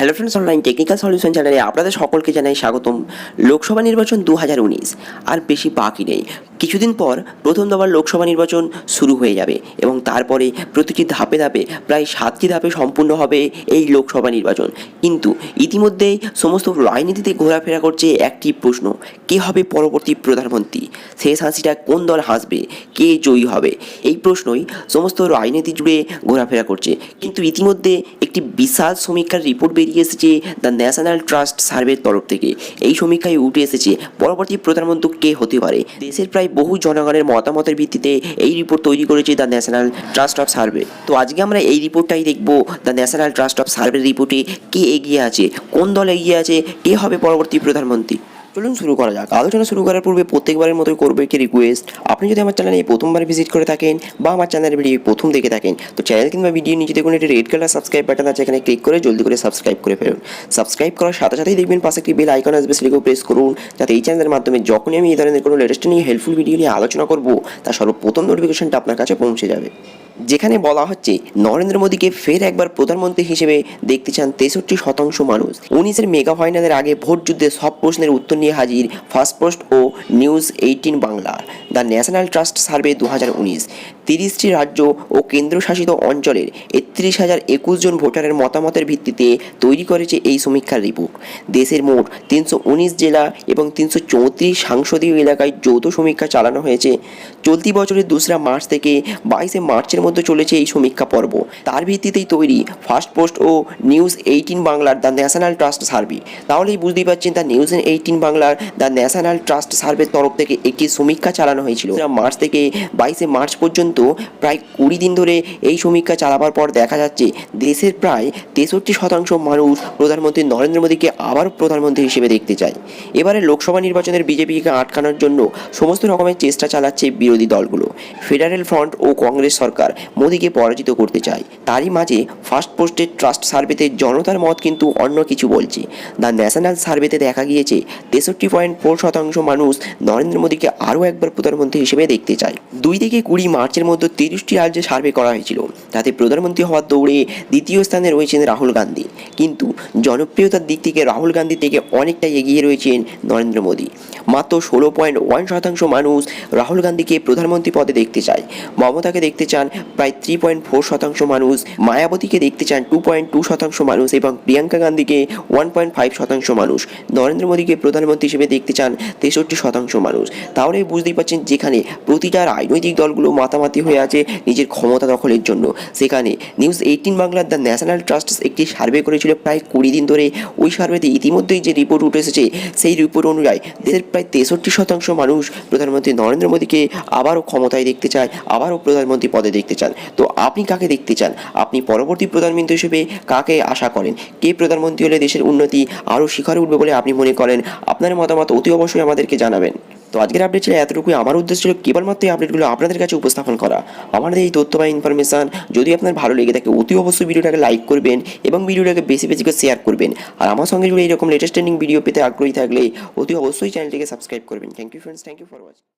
Hello friends online technical solution চ্যানেলে আপনাদের সকলকে জানাই স্বাগতম। লোকসভা নির্বাচন দু হাজার উনিশ, আর বেশি বাকি নেই। কিছুদিন পর প্রথম দফার লোকসভা নির্বাচন শুরু হয়ে যাবে এবং তারপরে প্রতিটি ধাপে ধাপে প্রায় সাতটি ধাপে সম্পূর্ণ হবে এই লোকসভা নির্বাচন। কিন্তু ইতিমধ্যেই সমস্ত রাজনীতিতে ঘোরাফেরা করছে একটি প্রশ্ন, কে হবে পরবর্তী প্রধানমন্ত্রী? শেষ হাসিটা কোন দল হাসবে? কে জয়ী হবে? এই প্রশ্নই সমস্ত রাজনীতি জুড়ে ঘোরাফেরা করছে। কিন্তু ইতিমধ্যে একটি বিশাল সমীক্ষার রিপোর্ট বেরিয়ে এসেছে দ্য ন্যাশনাল ট্রাস্ট সার্ভের তরফ থেকে। এই সমীক্ষায় উঠে এসেছে পরবর্তী প্রধানমন্ত্রী কে হতে পারে? দেশের প্রায় বহু জনগণের মতামতের ভিত্তিতে এই রিপোর্ট তৈরি করেছে the national trust of survey তো আজকে আমরা এই রিপোর্টটাই দেখব দ্য ন্যাশনাল ট্রাস্ট অফ সার্ভের রিপোর্টে কে এগিয়ে আছে, কোন দল এগিয়ে আছে, কে হবে পরবর্তী প্রধানমন্ত্রী? চলুন শুরু করা যাক। আলোচনা শুরু করার পূর্বে প্রত্যেকবারের মতোই করব একটি রিকোয়েস্ট আপনি যদি আমার চ্যানেলে প্রথমবার ভিজিট করে থাকেন বা আমার চ্যানেলের ভিডিও প্রথম দেখে থাকেন, তো চ্যানেল কিংবা ভিডিও নিচে দেখুন একটি রেড কালার সাবস্ক্রাইব বাটন আছে, এখানে ক্লিক করে জলদি করে সাবস্ক্রাইব করে ফেলুন। সাবস্ক্রাইব করার সাথে সাথেই দেখবেন পাশে একটি বেল আইকন আসবে সেটিকেও প্রেস করুন, যাতে এই চ্যানেলের মাধ্যমে যখনই আমি এই ধরনের কোনো লেটেস্ট নিয়ে হেল্পফুল ভিডিও নিয়ে আলোচনা করব, তার সর্বপ্রথম নোটিফিকেশনটা আপনার কাছে পৌঁছে যাবে। যেখানে বলা হচ্ছে, নরেন্দ্র মোদীকে ফের একবার প্রধানমন্ত্রী হিসেবে দেখতে চান তেষট্টি শতাংশ মানুষ। উনিশের মেগা ফাইনালের আগে ভোট যুদ্ধে সব প্রশ্নের উত্তর নিয়ে হাজির first post O news eighteen Bangla. The national trust survey দু তিরিশটি রাজ্য ও কেন্দ্রশাসিত অঞ্চলের একত্রিশ হাজার একুশ জন ভোটারের মতামতের ভিত্তিতে তৈরি করেছে এই সমীক্ষার রিপোর্ট। দেশের মোট তিনশো উনিশ জেলা এবং তিনশো চৌত্রিশ সাংসদীয় এলাকায় যৌথ সমীক্ষা চালানো হয়েছে। চলতি বছরের দোসরা মার্চ থেকে বাইশে মার্চের মধ্যে চলেছে এই সমীক্ষা পর্ব। তার ভিত্তিতেই তৈরি ফার্স্ট পোস্ট ও নিউজ এইটিন বাংলার দ্য ন্যাশনাল ট্রাস্ট সার্ভে। তাহলেই বুঝতেই পারছেন দ্য নিউজ এইটিন বাংলার দ্য ন্যাশনাল ট্রাস্ট সার্ভের তরফ থেকে একটি সমীক্ষা চালানো হয়েছিল। মার্চ থেকে বাইশে মার্চ পর্যন্ত প্রায় কুড়ি দিন ধরে এই সমীক্ষা চালাবার পর দেখা যাচ্ছে দেশের প্রায় তেষট্টি শতাংশ মানুষ প্রধানমন্ত্রী নরেন্দ্র মোদীকে আবারও প্রধানমন্ত্রী হিসেবে দেখতে চায়। এবারে লোকসভা নির্বাচনের বিজেপিকে আটকানোর জন্য সমস্ত রকমের চেষ্টা চালাচ্ছে বিরোধী দলগুলো। ফেডারেল ফ্রন্ট ও কংগ্রেস সরকার মোদীকে পরাজিত করতে চায়। তারই মাঝে ফার্স্ট পোস্টের ট্রাস্ট সার্ভেতে জনতার মত কিন্তু অন্য কিছু বলছে। দ্য ন্যাশনাল সার্ভেতে দেখা গিয়েছে তেষট্টি পয়েন্ট ফোর শতাংশ মানুষ নরেন্দ্র মোদীকে আরও একবার প্রধানমন্ত্রী হিসেবে দেখতে চায়। দুই থেকে কুড়ি মার্চের মধ্যে তিরিশটি রাজ্যে সার্ভে করা হয়েছিল। তাতে প্রধানমন্ত্রী হওয়ার দৌড়ে দ্বিতীয় স্থানে রয়েছেন রাহুল গান্ধী। কিন্তু জনপ্রিয়তার দিক থেকে রাহুল গান্ধী থেকে অনেকটাই এগিয়ে রয়েছেন নরেন্দ্র মোদী। মাত্র ষোলো পয়েন্ট ওয়ান শতাংশ মানুষ রাহুল গান্ধীকে প্রধানমন্ত্রী পদে দেখতে চায়। মমতাকে দেখতে চান প্রায় থ্রি পয়েন্ট ফোর শতাংশ মানুষ, মায়াবতীকে দেখতে চান টু পয়েন্ট টু শতাংশ মানুষ এবং প্রিয়াঙ্কা গান্ধীকে ওয়ান পয়েন্ট ফাইভ শতাংশ মানুষ। নরেন্দ্র মোদীকে প্রধানমন্ত্রী হিসেবে দেখতে চান তেষট্টি শতাংশ মানুষ। তাহলে বুঝতেই পারছেন যেখানে প্রতিটা রাজনৈতিক দলগুলো মাতামাতি হয়ে আছে নিজের ক্ষমতা দখলের জন্য। সেখানে নিউজ এইটিন বাংলার দ্য ন্যাশনাল ট্রাস্ট একটি সার্ভে করেছিল প্রায় কুড়ি দিন ধরে। ওই সার্ভেতে ইতিমধ্যেই যে রিপোর্ট উঠে এসেছে, সেই রিপোর্ট অনুযায়ী দেশের প্রায় তেষট্টি শতাংশ মানুষ প্রধানমন্ত্রী নরেন্দ্র মোদীকে আবারও ক্ষমতায় দেখতে চায়, আবারও প্রধানমন্ত্রী পদে দেখতে চান। তো আপনি কাকে দেখতে চান? আপনি পরবর্তী প্রধানমন্ত্রী হিসেবে কাকে আশা করেন? কে প্রধানমন্ত্রী হলে দেশের উন্নতি আরও শিখরে উঠবে বলে আপনি মনে করেন? আপনার মতামত অতি অবশ্যই আমাদেরকে জানাবেন। তো আজকের আপডেট ছিল এতটুকুই। আমার উদ্দেশ্য ছিল কেবলমাত্র এই আপডেটগুলো আপনাদের কাছে উপস্থাপন করা। আমাদের এই তথ্য বা ইনফরমেশান যদি আপনার ভালো লেগে থাকে, অতি অবশ্যই ভিডিওটাকে লাইক করবেন এবং ভিডিওটাকে বেশি বেশি করে শেয়ার করবেন। আর আমার সঙ্গে জুড়ে এরকম লেটেস্ট ট্রেন্ডিং ভিডিও পেতে আগ্রহী থাকলে অতি অবশ্যই চ্যানেলটিকে সাবস্ক্রাইব করবেন। Thank you friends thank you for watching